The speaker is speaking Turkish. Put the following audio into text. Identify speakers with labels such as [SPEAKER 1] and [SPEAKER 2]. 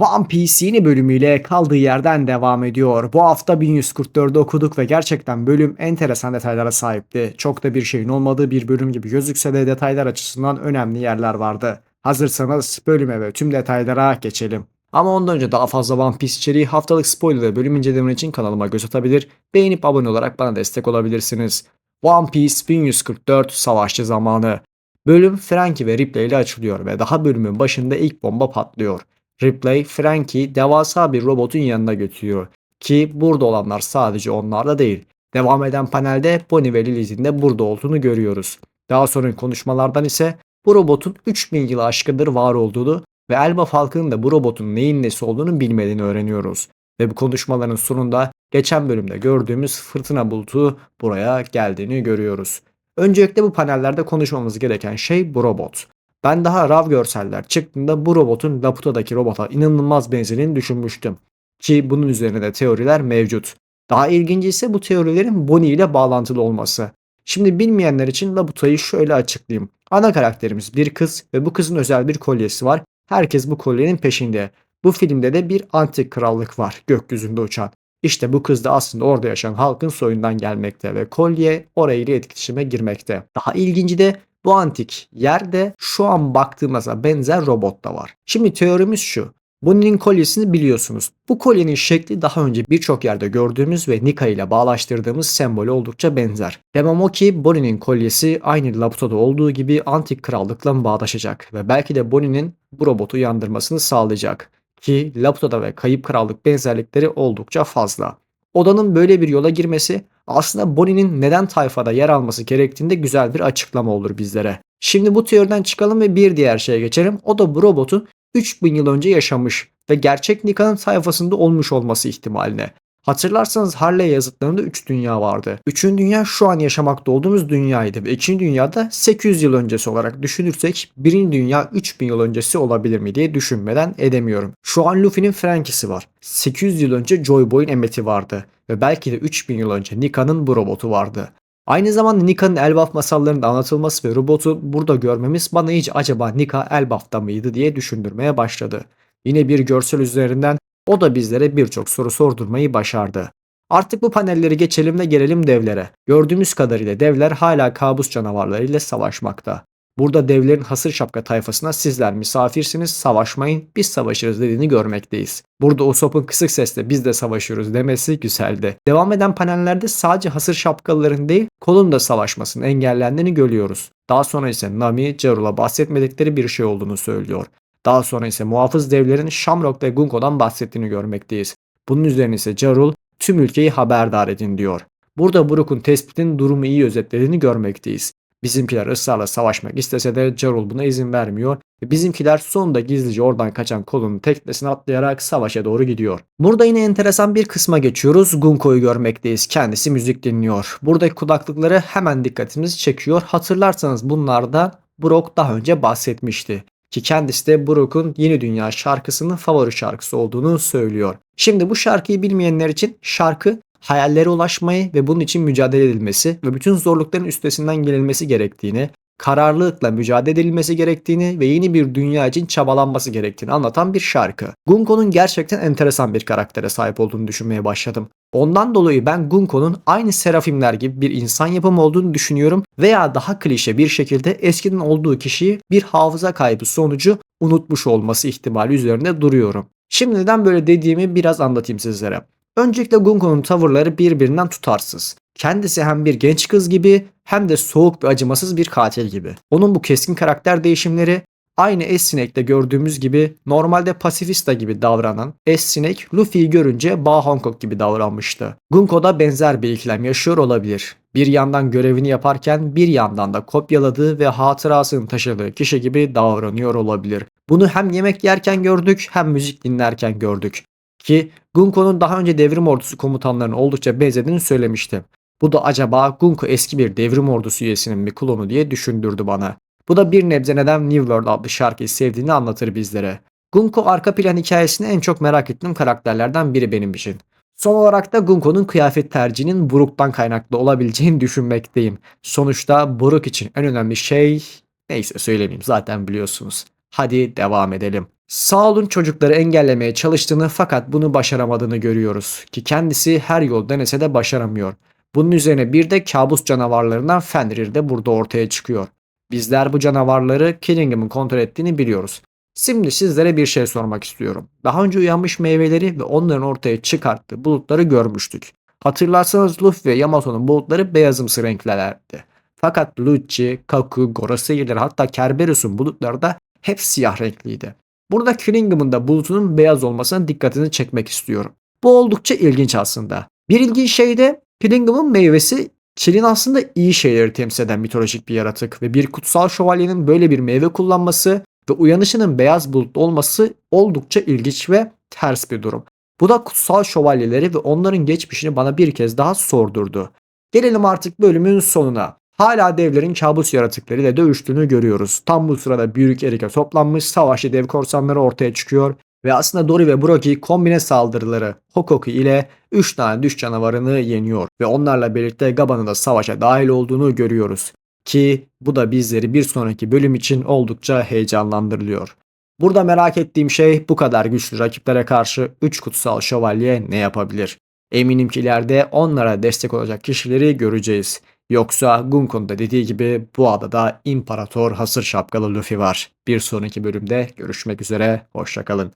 [SPEAKER 1] One Piece yeni bölümüyle kaldığı yerden devam ediyor. Bu hafta 1144'ü okuduk ve gerçekten bölüm enteresan detaylara sahipti. Çok da bir şeyin olmadığı bir bölüm gibi gözükse de detaylar açısından önemli yerler vardı. Hazırsanız bölüme ve tüm detaylara geçelim. Ama ondan önce daha fazla One Piece içeriği haftalık spoiler ve bölüm inceleme için kanalıma göz atabilir, beğenip abone olarak bana destek olabilirsiniz. One Piece 1144 Savaşçı Zamanı Bölüm Frankie ve Ripley ile açılıyor ve daha bölümün başında ilk bomba patlıyor. Ripley, Frank'i devasa bir robotun yanına götürüyor. Ki burada olanlar sadece onlar da değil. Devam eden panelde Bonnie ve Lilith'in de burada olduğunu görüyoruz. Daha sonraki konuşmalardan ise bu robotun 3000 yılı aşkındır var olduğunu ve Elba Falcon'ın da bu robotun neyin nesi olduğunu bilmediğini öğreniyoruz. Ve bu konuşmaların sonunda geçen bölümde gördüğümüz fırtına bulutu buraya geldiğini görüyoruz. Öncelikle bu panellerde konuşmamız gereken şey bu robot. Ben daha RAW görseller çıktığında bu robotun Laputa'daki robota inanılmaz benzediğini düşünmüştüm. Ki bunun üzerine de teoriler mevcut. Daha ilginci ise bu teorilerin Bonnie ile bağlantılı olması. Şimdi bilmeyenler için Laputa'yı şöyle açıklayayım. Ana karakterimiz bir kız ve bu kızın özel bir kolyesi var. Herkes bu kolyenin peşinde. Bu filmde de bir antik krallık var gökyüzünde uçan. İşte bu kız da aslında orada yaşayan halkın soyundan gelmekte ve kolye orayla etkileşime girmekte. Daha ilginci de bu antik yerde şu an baktığımızda benzer robot da var. Şimdi teorimiz şu. Bonnie'nin kolyesini biliyorsunuz. Bu kolyenin şekli daha önce birçok yerde gördüğümüz ve Nika ile bağlaştırdığımız sembolü oldukça benzer. Demem o ki Bonnie'nin kolyesi aynı Laputa'da olduğu gibi antik krallıkla bağdaşacak ve belki de Bonnie'nin bu robotu uyandırmasını sağlayacak. Ki Laputa'da ve Kayıp Krallık benzerlikleri oldukça fazla. Odanın böyle bir yola girmesi aslında Bonnie'nin neden tayfada yer alması gerektiğinde güzel bir açıklama olur bizlere. Şimdi bu teoriden çıkalım ve bir diğer şeye geçelim. O da bu robotun 3000 yıl önce yaşamış ve gerçek Nika'nın sayfasında olmuş olması ihtimaline. Hatırlarsanız Harley yazıtlarında 3 dünya vardı. 3. dünya şu an yaşamakta olduğumuz dünyaydı ve 2. dünyada 800 yıl öncesi olarak düşünürsek 1. dünya 3000 yıl öncesi olabilir mi diye düşünmeden edemiyorum. Şu an Luffy'nin Frankie'si var. 800 yıl önce Joy Boy'un Emmet'i vardı ve belki de 3000 yıl önce Nika'nın bu robotu vardı. Aynı zamanda Nika'nın Elbaf masallarında anlatılması ve robotu burada görmemiz bana hiç acaba Nika Elbaf'ta mıydı diye düşündürmeye başladı. Yine bir görsel üzerinden o da bizlere birçok soru sordurmayı başardı. Artık bu panelleri geçelim ve gelelim devlere. Gördüğümüz kadarıyla devler hala kabus canavarlarıyla savaşmakta. Burada devlerin hasır şapka tayfasına sizler misafirsiniz savaşmayın biz savaşırız dediğini görmekteyiz. Burada Usopp'un kısık sesle biz de savaşıyoruz demesi güzeldi. Devam eden panellerde sadece hasır şapkalıların değil kolun da savaşmasının engellendiğini görüyoruz. Daha sonra ise Nami, Jarul'a bahsetmedikleri bir şey olduğunu söylüyor. Daha sonra ise muhafız devlerin Shamrock ve Gunko'dan bahsettiğini görmekteyiz. Bunun üzerine ise Jarul tüm ülkeyi haberdar edin diyor. Burada Brook'un tespitinin durumu iyi özetlediğini görmekteyiz. Bizimkiler ısrarla savaşmak istese de Jarul buna izin vermiyor ve bizimkiler sonunda gizlice oradan kaçan kolunun teknesine atlayarak savaşa doğru gidiyor. Burada yine enteresan bir kısma geçiyoruz. Gunko'yu görmekteyiz. Kendisi müzik dinliyor. Buradaki kulaklıkları hemen dikkatimizi çekiyor. Hatırlarsanız bunlardan Brock daha önce bahsetmişti. Ki kendisi de Brook'un Yeni Dünya şarkısının favori şarkısı olduğunu söylüyor. Şimdi bu şarkıyı bilmeyenler için şarkı hayallere ulaşmayı ve bunun için mücadele edilmesi ve bütün zorlukların üstesinden gelinmesi gerektiğini, kararlılıkla mücadele edilmesi gerektiğini ve yeni bir dünya için çabalanması gerektiğini anlatan bir şarkı. Gunko'nun gerçekten enteresan bir karaktere sahip olduğunu düşünmeye başladım. Ondan dolayı ben Gunko'nun aynı Serafimler gibi bir insan yapımı olduğunu düşünüyorum veya daha klişe bir şekilde eskiden olduğu kişiyi bir hafıza kaybı sonucu unutmuş olması ihtimali üzerinde duruyorum. Şimdi neden böyle dediğimi biraz anlatayım sizlere. Öncelikle Gunko'nun tavırları birbirinden tutarsız. Kendisi hem bir genç kız gibi hem de soğuk ve acımasız bir katil gibi. Onun bu keskin karakter değişimleri aynı S-Snake'de gördüğümüz gibi normalde pasifista gibi davranan S-Snake Luffy'yi görünce Ba Hancock gibi davranmıştı. Gunko da benzer bir ikilem yaşıyor olabilir. Bir yandan görevini yaparken bir yandan da kopyaladığı ve hatırasını taşıdığı kişi gibi davranıyor olabilir. Bunu hem yemek yerken gördük hem müzik dinlerken gördük. Ki Gunko'nun daha önce devrim ordusu komutanlarının oldukça benzediğini söylemiştim. Bu da acaba Gunko eski bir devrim ordusu üyesinin bir klonu diye düşündürdü bana. Bu da bir nebze neden New World adlı şarkıyı sevdiğini anlatır bizlere. Gunko arka plan hikayesini en çok merak ettiğim karakterlerden biri benim için. Son olarak da Gunko'nun kıyafet tercihinin Brook'tan kaynaklı olabileceğini düşünmekteyim. Sonuçta Brook için en önemli şey neyse söylemeyeyim zaten biliyorsunuz. Hadi devam edelim. Saul'un çocukları engellemeye çalıştığını fakat bunu başaramadığını görüyoruz ki kendisi her yol denese de başaramıyor. Bunun üzerine bir de kabus canavarlarından Fenrir de burada ortaya çıkıyor. Bizler bu canavarları Killingham'ın kontrol ettiğini biliyoruz. Şimdi sizlere bir şey sormak istiyorum. Daha önce uyanmış meyveleri ve onların ortaya çıkarttığı bulutları görmüştük. Hatırlarsanız Luffy ve Yamato'nun bulutları beyazımsı renklerdi. Fakat Lucci, Kaku, Gorosei'ler hatta Kerberus'un bulutları da hep siyah renkliydi. Burada Killingham'ın da bulutunun beyaz olmasına dikkatini çekmek istiyorum. Bu oldukça ilginç aslında. Bir ilginç şey de Killingham'ın meyvesi Çil'in aslında iyi şeyleri temsil eden mitolojik bir yaratık ve bir kutsal şövalyenin böyle bir meyve kullanması ve uyanışının beyaz bulutlu olması oldukça ilginç ve ters bir durum. Bu da kutsal şövalyeleri ve onların geçmişini bana bir kez daha sordurdu. Gelelim artık bölümün sonuna. Hala devlerin kabus yaratıklarıyla dövüştüğünü görüyoruz. Tam bu sırada büyük erike toplanmış savaşçı dev korsanları ortaya çıkıyor ve aslında Dory ve Brocky kombine saldırıları Hokoku ile 3 tane düş canavarını yeniyor ve onlarla birlikte Gaba'nın da savaşa dahil olduğunu görüyoruz. Ki bu da bizleri bir sonraki bölüm için oldukça heyecanlandırılıyor. Burada merak ettiğim şey bu kadar güçlü rakiplere karşı 3 kutsal şövalye ne yapabilir? Eminim ki ileride onlara destek olacak kişileri göreceğiz. Yoksa Gunkon'un da dediği gibi bu adada İmparator Hasır Şapkalı Luffy var. Bir sonraki bölümde görüşmek üzere, hoşçakalın.